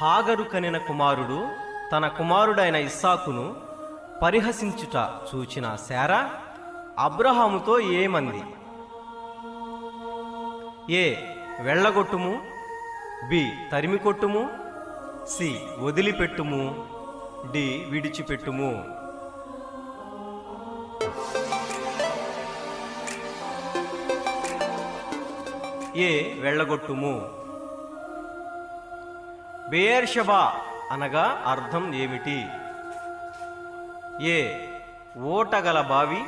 హాగరు కనిన కుమారుడు తన కుమారుడైన ఇస్సాకును పరిహసించుట చూచిన శారా అబ్రహాముతో ఏమంది? ఏ వెళ్ళగొట్టుము? బి తరిమి కొట్టుము సి వదిలిపెట్టుము? డి విడిచిపెట్టుము? ఏ వెళ్ళగొట్టుము? బేర్షబా అనగా అర్థం ఏమిటి? ఏ. ఓటగల బావి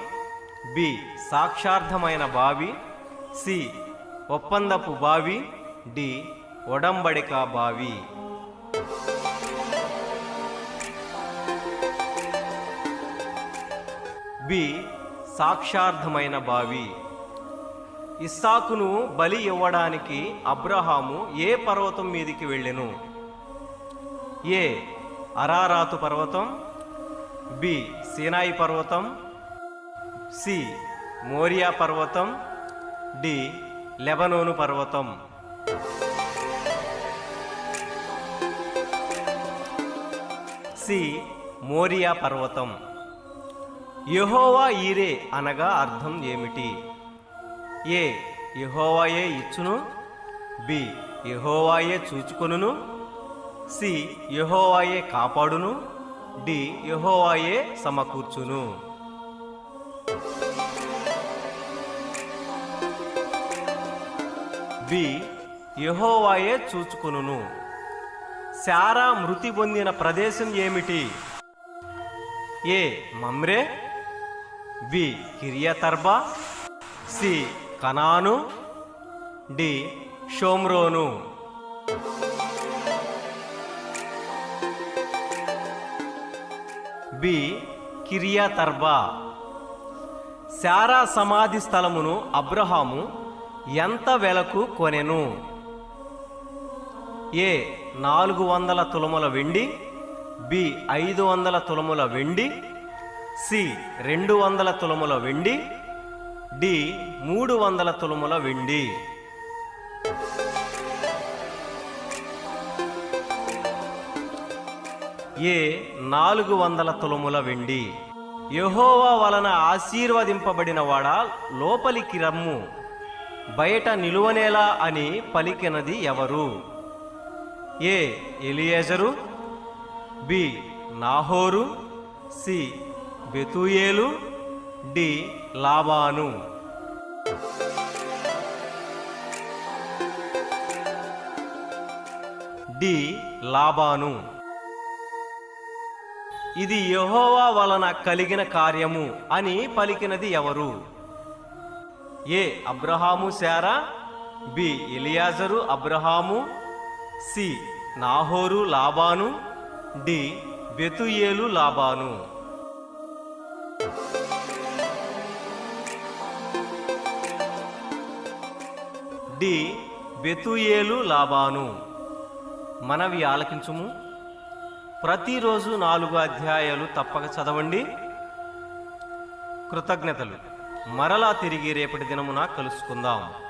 బి. సాక్షార్థమైన బావి సి. ఒప్పందపు బావి డి. ఒడంబడిక బావి. బి. సాక్షార్థమైన బావి. ఇస్సాకును బలి ఇవ్వడానికి అబ్రహాము ఏ పర్వతం మీదికి వెళ్ళెను? ఏ అరారాతు పర్వతం బి సీనాయి పర్వతం సి మోరియా పర్వతం డి లెబనోను పర్వతం. సి మోరియా పర్వతం. యహోవా ఈరే అనగా అర్థం ఏమిటి? ఏ యహోవాయే ఇచ్చును బి యహోవాయే చూచుకొనును సి యెహోవాయే కాపాడును డి యెహోవాయే సమకూర్చును. బి యహోవాయే చూచుకును శారా మృతి పొందిన ప్రదేశం ఏమిటి? A Mamre B కిరియతర్బా C Canaan D షోమ్రోను. బి కిరియాతర్బా శారా సమాధి స్థలమును అబ్రహాము ఎంత వెలకు కొనెను? ఏ నాలుగు వందల తులముల వెండి బి ఐదు వందల తులముల వెండి సి రెండు వందల తులముల వెండి డి మూడు వందల తులముల వెండి. ఏ నాలుగు వందల తులముల వెండి. యెహోవా వలన ఆశీర్వదింపబడిన వాడ లోపలికి రమ్ము. బయట నిలువనేలా అని పలికినది ఎవరు? A Eliezer? B Nahor? C Bethuel? D Laban. D Laban. ఇది యెహోవా వలన కలిగిన కార్యము అని పలికినది ఎవరు? A Abraham Sarah? B Eliezer Abraham? C Nahor Laban? D Bethuel Laban? D Bethuel Laban? మనవి ఆలకించుము. ప్రతిరోజు నాలుగు అధ్యాయాలు తప్పక చదవండి. కృతజ్ఞతలు. మరలా తిరిగి రేపటి దినమున కలుసుకుందాం.